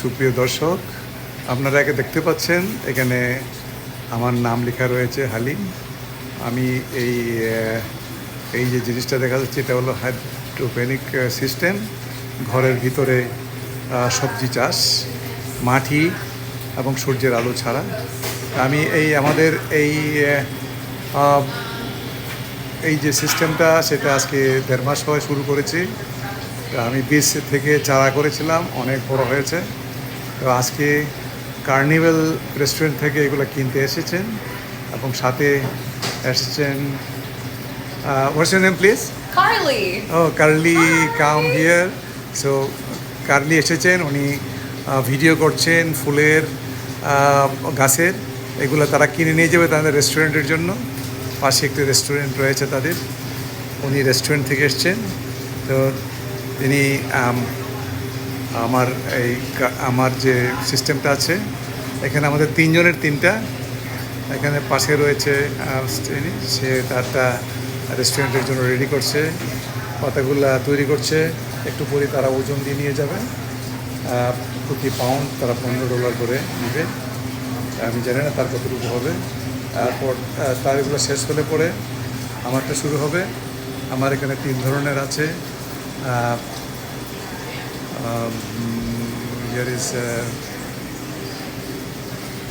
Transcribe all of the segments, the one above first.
সুপ্রিয় দর্শক, আপনারা একে দেখতে পাচ্ছেন। এখানে আমার নাম লেখা রয়েছে হালিম। আমি এই এই যে জিনিসটা দেখা যাচ্ছে, এটা হলো হাইড্রোপেনিক সিস্টেম। ঘরের ভিতরে সবজি চাষ, মাটি এবং সূর্যের আলো ছাড়া। আমি এই আমাদের এই এই যে সিস্টেমটা, সেটা আজকে দেড় মাস হয়ে শুরু করেছি। আমি বীজ থেকে চারা করেছিলাম অনেক বড় হয়েছে। তো আজকে কার্নিভেল রেস্টুরেন্ট থেকে এগুলো কিনতে এসেছেন এবং সাথে এসেছেন what's your name please Carly. O Carly come here so Carly এসেছেন উনি ভিডিও করছেন ফুলের গাছের। এগুলো তারা কিনে নিয়ে যাবে তাদের রেস্টুরেন্টের জন্য। পাশে একটি রেস্টুরেন্ট রয়েছে তাদের। উনি রেস্টুরেন্ট থেকে এসছেন। তো তিনি আমার এই আমার যে সিস্টেমটা আছে, এখানে আমাদের তিনজনের তিনটা। এখানে পাশে রয়েছে সে তারটা রেস্টুরেন্টের জন্য রেডি করছে, পাতাগুলা তৈরি করছে, একটু পরে তারা ওজন দিয়ে নিয়ে যাবে প্রতি পাউন্ড তারা পনেরো ডলার করে নেবে। আমি জানি না তার কতটুকু হবে। তারপর তার এগুলো শেষ হলে পরে আমারটা শুরু হবে। আমার এখানে তিন ধরনের আছে।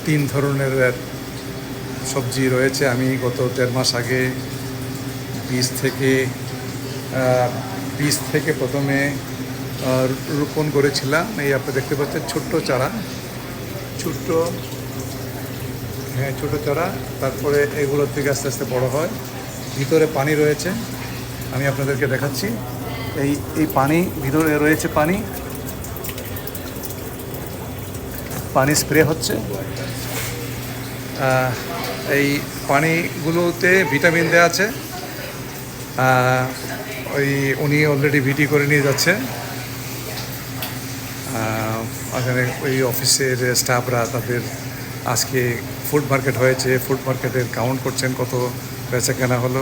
তিন ধরনের সবজি রয়েছে। আমি গত দেড় মাস আগে বীজ থেকে বীজ থেকে প্রথমে রোপণ করেছিলাম। এই আপনি দেখতে পাচ্ছেন ছোট্ট চারা। ছোট্ট হ্যাঁ ছোটো চারা। তারপরে এগুলোর থেকে আস্তে আস্তে বড় হয়। ভিতরে পানি রয়েছে। আমি আপনাদেরকে দেখাচ্ছি। এই এই পানি, ভিতরে রয়েছে পানি। পানি স্প্রে হচ্ছে। এই পানিগুলোতে ভিটামিন দেওয়া আছে। ওই উনি অলরেডি ভিডি করে নিয়ে যাচ্ছে। ওখানে ওই অফিসের স্টাফরা তাদের আজকে ফুড মার্কেট হয়েছে। ফুড মার্কেটের কাউন্ট করছেন কত, বেচা কেনা হলো।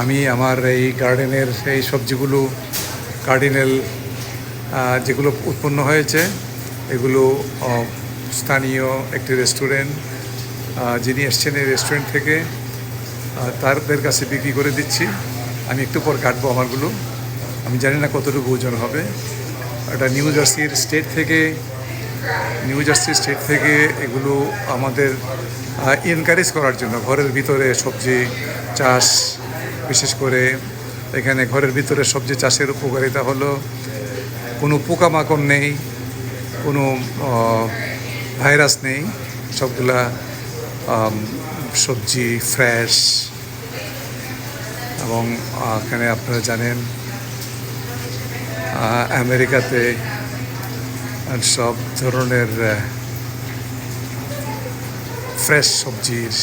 আমি আমার এই গার্ডেনের এই সবজিগুলো কার্ডিনাল যেগুলো উৎপন্ন হয়েছে, এগুলো স্থানীয় একটি রেস্টুরেন্ট যিনি এসছেন এই রেস্টুরেন্ট থেকে তাদের কাছে বিক্রি করে দিচ্ছি। আমি একটু পর কাটবো আমারগুলো। আমি জানি না কতটুকু ওজন হবে। এটা নিউ জার্সির স্টেট থেকে, নিউ জার্সি স্টেট থেকে এগুলো আমাদের এনকারেজ করার জন্য, ঘরের ভিতরে সবজি, চাষ বিশেষ করে এখানে ঘরের ভিতরে সবজি চাষের উপকারিতা হলো, কোনো পোকামাকড় নেই, কোনো ভাইরাস নেই, সবগুলা সবজি ফ্রেশ। এবং এখানে আপনারা জানেন আমেরিকাতে সব ধরনের ফ্রেশ সবজির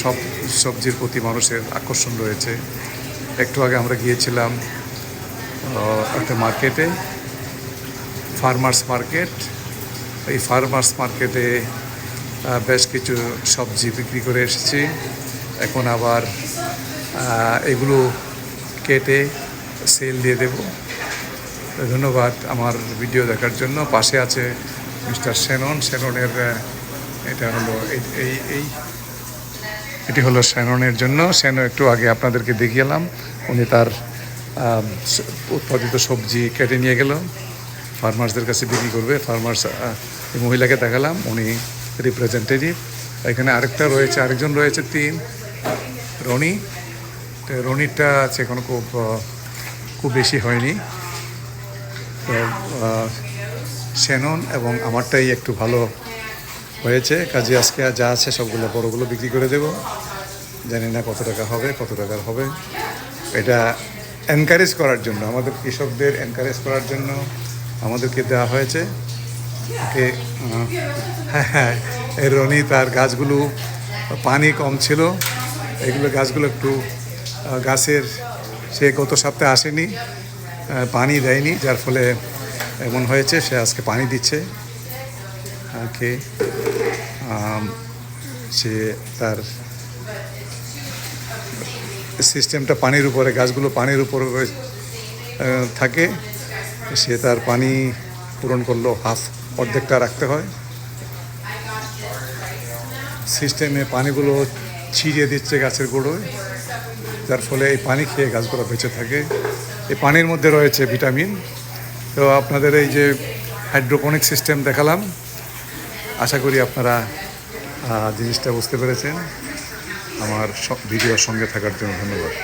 সব সবজির প্রতি মানুষের আকর্ষণ রয়েছে। একটু আগে আমরা গিয়েছিলাম একটা মার্কেটে ফার্মার্স মার্কেট এই ফার্মার্স মার্কেটে বেশ কিছু সবজি বিক্রি করে এসেছি। এখন আবার এগুলো কেটে সেল দিয়ে দেব। ধন্যবাদ আমার ভিডিও দেখার জন্য। পাশে আছে মিস্টার সেনন সেননের এটা হলো এই এই এটি হলো শ্যাননের জন্য। শ্যানো একটু আগে আপনাদেরকে দেখিয়েলাম। উনি তার উৎপাদিত সবজি কেটে নিয়ে গেল। ফার্মার্সদের কাছে বিক্রি করবে। ফার্মার্স মহিলাকে দেখালাম। উনি রিপ্রেজেন্টেটিভ এখানে আরেকটা রয়েছে, আরেকজন রয়েছে, তিন। রনি। রনিরটা আছে এখনও খুব খুব বেশি হয়নি। শ্যানন এবং আমারটাই একটু ভালো হয়েছে। কাজে আজকে যা আছে সবগুলো বড়গুলো বিক্রি করে দেব। জানি না কত টাকা হবে, কত টাকার হবে। এটা এনকারেজ করার জন্য, আমাদের কৃষকদের এনকারেজ করার জন্য আমাদেরকে দেওয়া হয়েছে। ওকে হ্যাঁ হ্যাঁ রনি তার গাছগুলো পানি কম ছিল। এগুলো গাছগুলো একটু গাছের, সে গত সপ্তাহে আসেনি পানি দেয়নি, যার ফলে এমন হয়েছে, সে আজকে পানি দিচ্ছে। ওকে সে তার সিস্টেমটা পানির উপরে, গাছগুলো পানির উপরে থাকে। সে তার পানি পূরণ করল, হাফ অর্ধেকটা রাখতে হয়। সিস্টেমে পানিগুলো ছিঁড়িয়ে দিচ্ছে গাছের গোড়োয়, যার ফলে এই পানি খেয়ে গাছগুলো বেঁচে থাকে। এই পানির মধ্যে রয়েছে ভিটামিন। তো আপনাদের এই যে হাইড্রোপনিক সিস্টেম দেখালাম আশা করি আপনারা জিনিসটা বুঝতে পেরেছেন। আমার ভিডিওর সঙ্গে থাকার জন্য ধন্যবাদ।